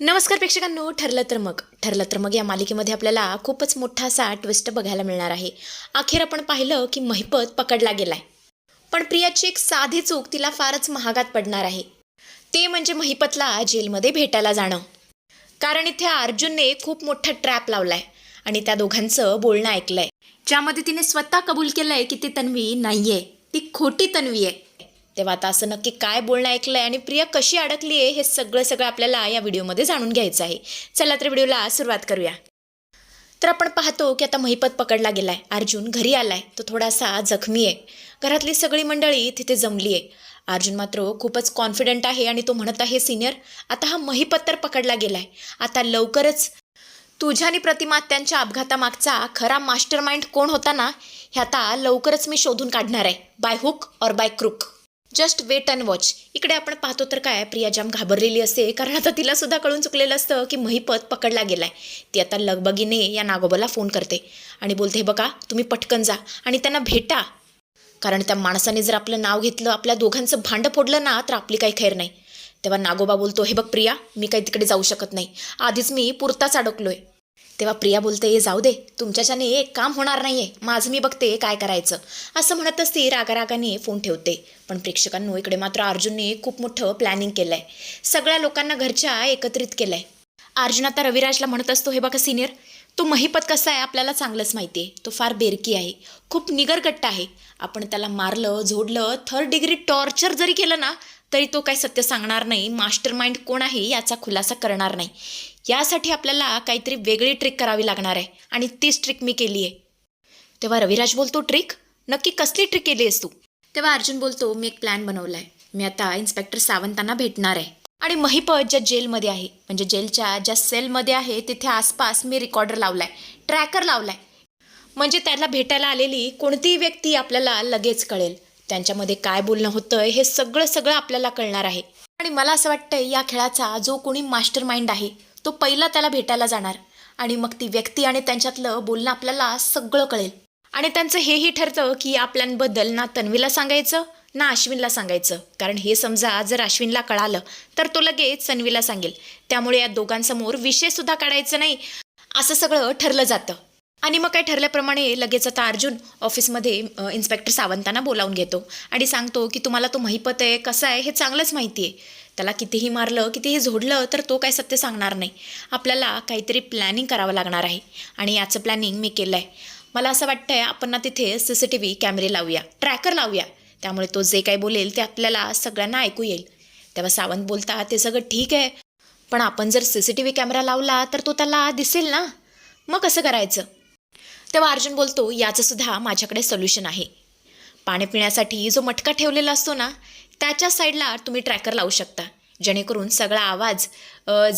नमस्कार प्रेक्षकांनो ठरलं तर मग. ठरलं तर मग या मालिकेमध्ये आपल्याला खूपच मोठा असा ट्विस्ट बघायला मिळणार आहे. अखेर आपण पाहिलं की महिपत पकडला गेलाय. पण प्रियाची एक साधी चूक तिला फारच महागात पडणार आहे. ते म्हणजे महिपतला जेलमध्ये भेटायला जाणं. कारण इथे अर्जुनने खूप मोठा ट्रॅप लावलाय आणि त्या दोघांचं बोलणं ऐकलंय. ज्यामध्ये तिने स्वतः कबूल केलंय की ती तन्वी नाहीये. ती खोटी तन्वी आहे. तेव्हा आता असं नक्की काय बोलणं ऐकलं आहे आणि प्रिया कशी अडकली आहे हे सगळं सगळं आपल्याला या व्हिडिओमध्ये जाणून घ्यायचं आहे. चला तर व्हिडिओला सुरुवात करूया. तर आपण पाहतो की आता महिपत पकडला गेलाय. अर्जुन घरी आलाय. तो थोडासा जखमी आहे. घरातली सगळी मंडळी तिथे जमली आहे. अर्जुन मात्र खूपच कॉन्फिडंट आहे आणि तो म्हणत आहे सिनियर आता हा महिपत तर पकडला गेलाय. आता लवकरच तुझ्या आणि प्रतिमा त्यांच्या अपघातामागचा खरा मास्टर माइंड कोण होता ना हे आता लवकरच मी शोधून काढणार आहे. By hook or by crook just wait and watch इकडे आपण पाहतो तर काय प्रिया जाम घाबरलेली असते कारण आता तिला सुद्धा कळून चुकलेलं असतं की महिपत पकडला गेलाय. ती आता लगबगीने या नागोबाला फोन करते आणि बोलते बघा तुम्ही पटकन जा आणि त्यांना भेटा. कारण त्या माणसाने जर आपलं नाव घेतलं आपल्या दोघांचं भांडं फोडलं ना तर आपली काही खैर नाही. तेव्हा नागोबा बोलतो हे बघ प्रिया मी काही तिकडे जाऊ शकत नाही. आधीच मी पुरताच अडकलोय. तेव्हा प्रिया बोलते ये जाऊ दे तुमच्याच्याने एक काम होणार नाहीये. माझं मी बघते काय करायचं. असं म्हणतच ती रागारागाने फोन ठेवते. पण प्रेक्षकांनो इकडे मात्र अर्जुनने खूप मोठं प्लॅनिंग केलंय. सगळ्या लोकांना घरच्या एकत्रित केलंय. अर्जुन आता रविराजला म्हणत असतो हे बघा सिनियर तो महिपत कसा आहे? आपल्याला चांगलंच माहिती आहे तो फार बेरकी आहे. खूप निगरगट्ट आहे. आपण त्याला मारलं झोडलं थर्ड डिग्री टॉर्चर जरी केलं ना तरी तो काय सत्य सांगणार नाही. मास्टर माइंड कोण आहे याचा खुलासा करणार नाही. यासाठी आपल्याला काहीतरी वेगळी ट्रिक करावी लागणार आहे. आणि तीच ट्रिक मी केली आहे. तेव्हा रविराज बोलतो ट्रिक नक्की कसली ट्रिक केली आहेस तू? तेव्हा अर्जुन बोलतो मी एक प्लॅन बनवला आहे मी आता इन्स्पेक्टर सावंतांना भेटणार आहे. आणि महिपत ज्या जेलमध्ये आहे म्हणजे जेलच्या ज्या सेलमध्ये आहे तिथे आसपास मी रेकॉर्डर लावलाय ट्रॅकर लावलाय. म्हणजे त्याला भेटायला आलेली कोणतीही व्यक्ती आपल्याला लगेच कळेल. त्यांच्यामध्ये काय बोलणं होतं हे सगळं सगळं आपल्याला कळणार आहे. आणि मला असं वाटतंय या खेळाचा जो कोणी मास्टर माइंड आहे तो पहिला त्याला भेटायला जाणार. आणि मग ती व्यक्ती आणि त्यांच्यातलं बोलणं आपल्याला सगळं कळेल. आणि त्यांचं हेही ठरतं की आपल्यांबद्दल ना तन्वीला सांगायचं ना अश्विनला सांगायचं. कारण हे समजा जर अश्विनला कळालं तर तो लगेच तन्वीला सांगेल. त्यामुळे या दोघांसमोर विषयसुद्धा काढायचं नाही असं सगळं ठरलं जातं. आणि मग काय ठरल्याप्रमाणे लगेच आता अर्जुन ऑफिसमध्ये इन्स्पेक्टर सावंतांना बोलावून घेतो. आणि सांगतो की तुम्हाला तो महिपत आहे कसा आहे हे चांगलंच माहिती आहे. त्याला कितीही मारलं कितीही झोडलं तर तो काय सत्य सांगणार नाही. आपल्याला काहीतरी प्लॅनिंग करावं लागणार आहे. आणि याचं प्लॅनिंग मी केलं आहे मला असं वाटतंय आपण ना तिथे सी सी टी व्ही कॅमेरे लावूया ट्रॅकर लावूया. त्यामुळे तो जे काही बोलेल ते आपल्याला सगळ्यांना ऐकू येईल. तेव्हा सावंत बोलता ते सगळं ठीक आहे. पण आपण जर C C T V camera लावला तर तो त्याला दिसेल ना? मग कसं करायचं? तेव्हा अर्जुन बोलतो याचंसुद्धा माझ्याकडे सोल्युशन आहे. पाणी पिण्यासाठी जो मटका ठेवलेला असतो ना त्याच्या साईडला तुम्ही ट्रॅकर लावू शकता. जेणेकरून सगळा आवाज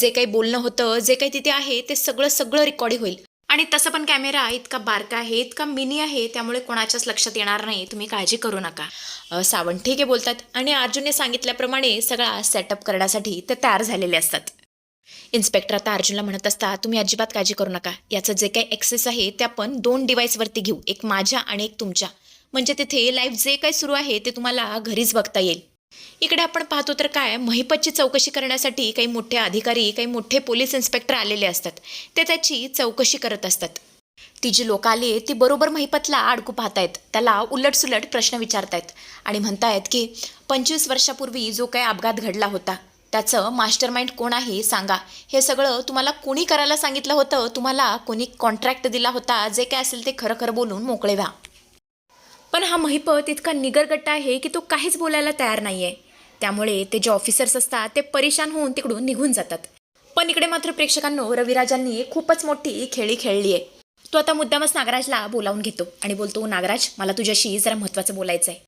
जे काही बोलणं होतं जे काही तिथे आहे ते सगळं सगळं रेकॉर्डिंग होईल. आणि तसं पण कॅमेरा इतका बारका आहे इतका मिनी आहे त्यामुळे कोणाच्याच लक्षात येणार नाही. तुम्ही काळजी करू नका. सावंत ठीक आहे बोलतात. आणि अर्जुनने सांगितल्याप्रमाणे सगळा सेटअप करण्यासाठी ते तयार झालेले असतात. इन्स्पेक्टर आता अर्जुनला म्हणत असता तुम्ही अजिबात काळजी करू नका. याचं जे काही ॲक्सेस आहे ते आपण दोन डिव्हाइसवरती घेऊ. एक माझ्या आणि एक तुमच्या. म्हणजे तिथे लाईव्ह जे काही सुरू आहे ते तुम्हाला घरीच बघता येईल. इकडे आपण पाहतो तर काय महिपतची चौकशी करण्यासाठी काही मोठे अधिकारी काही मोठे पोलीस इन्स्पेक्टर आलेले असतात. ते त्याची चौकशी करत असतात. ती जी लोक आली ती बरोबर महिपतला अडकू पाहतायत. त्याला उलटसुलट प्रश्न विचारतायत आणि म्हणतायत की पंचवीस वर्षापूर्वी जो काही अपघात घडला होता त्याचं मास्टर माइंड कोण आहे सांगा. हे सगळं तुम्हाला कोणी करायला सांगितलं होतं? तुम्हाला कोणी कॉन्ट्रॅक्ट दिला होता? जे काय असेल ते खरं खरं बोलून मोकळे व्हा. पण हा महिपत इतका निगरगट्टा आहे की तो काहीच बोलायला तयार नाही आहे त्यामुळे ते जे ऑफिसर्स असतात ते परेशान होऊन तिकडून निघून जातात. पण इकडे मात्र प्रेक्षकांनो रविराजांनी खूपच मोठी खेळी खेळली आहे. तो आता मुद्दामच नागराजला बोलावून घेतो आणि बोलतो नागराज मला तुझ्याशी जरा महत्त्वाचं बोलायचं आहे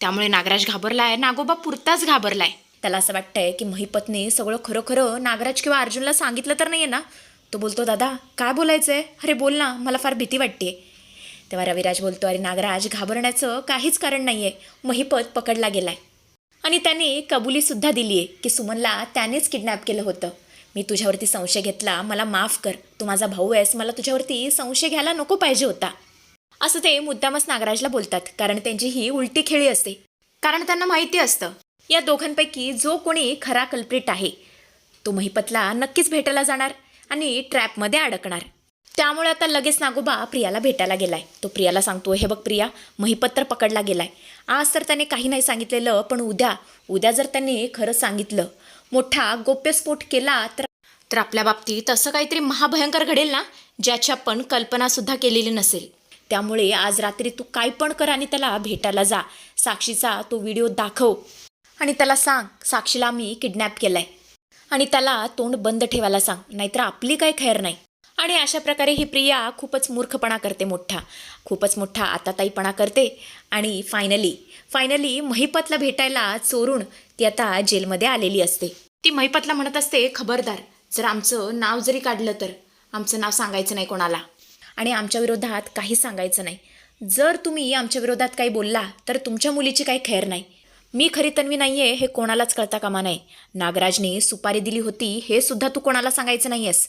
त्यामुळे नागराज घाबरलाय नागोबा पुरताच घाबरलाय. त्याला असं वाटतंय की महिपतने सगळं खरं खरं नागराज किंवा अर्जुनला सांगितलं तर नाहीये ना? तो बोलतो दादा काय बोलायचं आहे अरे बोल ना मला फार भीती वाटते तेव्हा रविराज बोलतो अरे नागराज घाबरण्याचं काहीच कारण नाहीये. महिपत पकडला गेलाय. आणि त्याने कबुलीसुद्धा दिली आहे की सुमनला त्यानेच किडनॅप केलं होतं. मी तुझ्यावरती संशय घेतला मला माफ कर. तू माझा भाऊ आहेस मला तुझ्यावरती संशय घ्यायला नको पाहिजे होता. असं ते मुद्दामच नागराजला बोलतात कारण त्यांची ही उलटी खेळी असते. कारण त्यांना माहिती असतं. या दोघांपैकी जो कोणी खरा कल्प्रिट आहे तो महिपतला नक्कीच भेटायला जाणार आणि ट्रॅपमध्ये अडकणार. त्यामुळे आता लगेच नागोबा प्रियाला भेटायला गेलाय. तो प्रियाला सांगतो हे बघ प्रिया महिपत्र पकडला गेलाय. आज तर त्याने काही नाही सांगितलेलं पण उद्या उद्या जर त्याने खरं सांगितलं मोठा गोप्यस्फोट केला तर तर आपल्या बाबतीत असं काहीतरी महाभयंकर घडेल ना ज्याची आपण कल्पनासुद्धा केलेली नसेल. त्यामुळे आज रात्री तू काय पण कर आणि त्याला भेटायला जा. साक्षीचा तो व्हिडिओ दाखव आणि त्याला सांग साक्षीला मी किडनॅप केलाय. आणि त्याला तोंड बंद ठेवायला सांग नाहीतर आपली काही खैर नाही. आणि अशा प्रकारे ही प्रिया खूपच मूर्खपणा करते मोठा. खूपच मोठा आताताईपणा करते. आणि फायनली फायनली महिपतला भेटायला चोरून ती आता जेलमध्ये आलेली असते. ती महिपतला म्हणत असते खबरदार जर आमचं नाव जरी काढलं तर आमचं नाव सांगायचं नाही कोणाला. आणि आमच्या विरोधात काही सांगायचं नाही. जर तुम्ही आमच्या विरोधात काही बोलला तर तुमच्या मुलीची काही खैर नाही. मी खरी तन्वी नाही आहे हे कोणालाच कळता कामा नाही. नागराजने सुपारी दिली होती हे सुद्धा तू कोणाला सांगायचं नाही आहेस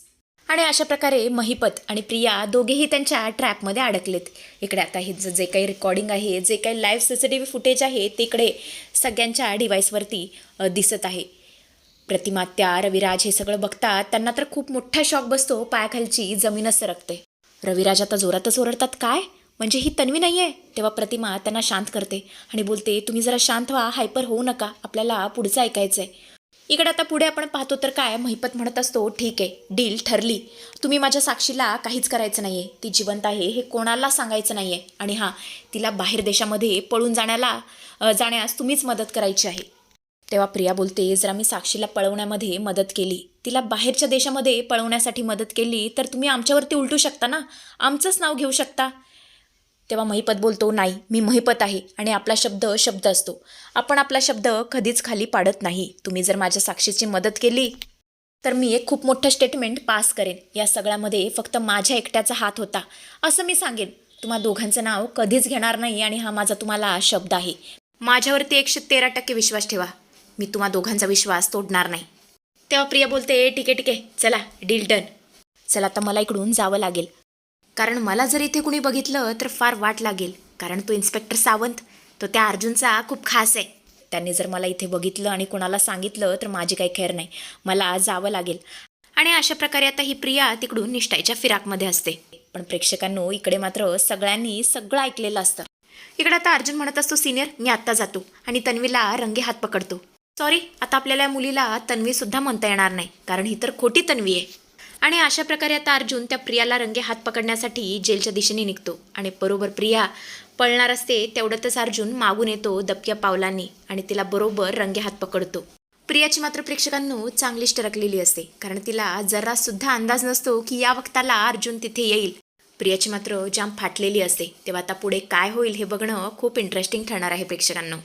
आणि अशा प्रकारे महिपत आणि प्रिया दोघेही त्यांच्या ट्रॅपमध्ये अडकलेत. इकडे आता हे जे काही रेकॉर्डिंग आहे जे काही live C C T V footage आहे ते इकडे सगळ्यांच्या डिव्हाइसवरती दिसत आहे. प्रतिमा त्या रविराज हे सगळं बघतात त्यांना तर खूप मोठा शॉक बसतो पायाखालची जमीनच सरकते. रविराज आता जोरातच ओरडतात काय? म्हणजे ही तन्वी नाही आहे तेव्हा प्रतिमा त्यांना शांत करते आणि बोलते तुम्ही जरा शांत व्हा हायपर होऊ नका आपल्याला पुढचं ऐकायचं आहे इकडे आता पुढे आपण पाहतो तर काय महिपत म्हणत असतो ठीक आहे डील ठरली. तुम्ही माझ्या साक्षीला काहीच करायचं नाही आहे ती जिवंत आहे हे कोणाला सांगायचं नाही आहे आणि हां तिला बाहेर देशामध्ये पळून जाण्याला जाण्यास तुम्हीच मदत करायची आहे. तेव्हा प्रिया बोलते जर मी साक्षीला पळवण्यामध्ये मदत केली तिला बाहेरच्या देशामध्ये पळवण्यासाठी मदत केली तर तुम्ही आमच्यावरती उलटू शकता ना? आमचंच नाव घेऊ शकता. तेव्हा महिपत बोलतो नाही मी महिपत आहे. आणि आपला शब्द शब्द असतो. आपण आपला शब्द कधीच खाली पाडत नाही. तुम्ही जर माझ्या साक्षीची मदत केली तर मी एक खूप मोठं स्टेटमेंट पास करेन. या सगळ्यामध्ये फक्त माझ्या एकट्याचा हात होता. असं मी सांगेन. तुम्हा दोघांचं नाव कधीच घेणार नाही आणि हा माझा तुम्हाला शब्द आहे. माझ्यावरती एकशे तेरा टक्के विश्वास ठेवा. मी तुम्हा दोघांचा विश्वास तोडणार नाही. तेव्हा प्रिया बोलते ठीक आहे ठीक आहे. चला डील डन चला आता मला इकडून जावं लागेल. कारण मला जर इथे कुणी बघितलं तर फार वाट लागेल. कारण तो इन्स्पेक्टर सावंत तो त्या अर्जुनचा खूप खास आहे. त्यांनी जर मला इथे बघितलं आणि कोणाला सांगितलं तर माझी काही खैर नाही. मला जावं लागेल. आणि अशा प्रकारे आता ही प्रिया तिकडून निष्ठाईच्या फिराकमध्ये असते. पण प्रेक्षकांनो इकडे मात्र सगळ्यांनी सगळं ऐकलेलं असतं. इकडे आता अर्जुन म्हणत असतो सिनियर मी आत्ता जातो. आणि तन्वीला रंगे हात पकडतो. सॉरी आता आपल्याला या मुलीला तन्वी सुद्धा म्हणता येणार नाही. कारण ही तर खोटी तन्वी आहे. आणि अशा प्रकारे आता अर्जुन त्या प्रियाला रंगे हात पकडण्यासाठी जेलच्या दिशेने निघतो. आणि बरोबर प्रिया पळणार असते तेवढ्यातच अर्जुन मागून येतो दबक्या पावलांनी आणि तिला बरोबर रंगे हात पकडतो. प्रियाची मात्र प्रेक्षकांनो चांगलीच टरकलेली असते कारण तिला जरा सुद्धा अंदाज नसतो की या वक्ताला अर्जुन तिथे येईल. प्रियाची मात्र जाम फाटलेली असते तेव्हा आता पुढे काय होईल हे बघणं खूप इंटरेस्टिंग ठरणार आहे प्रेक्षकांनो.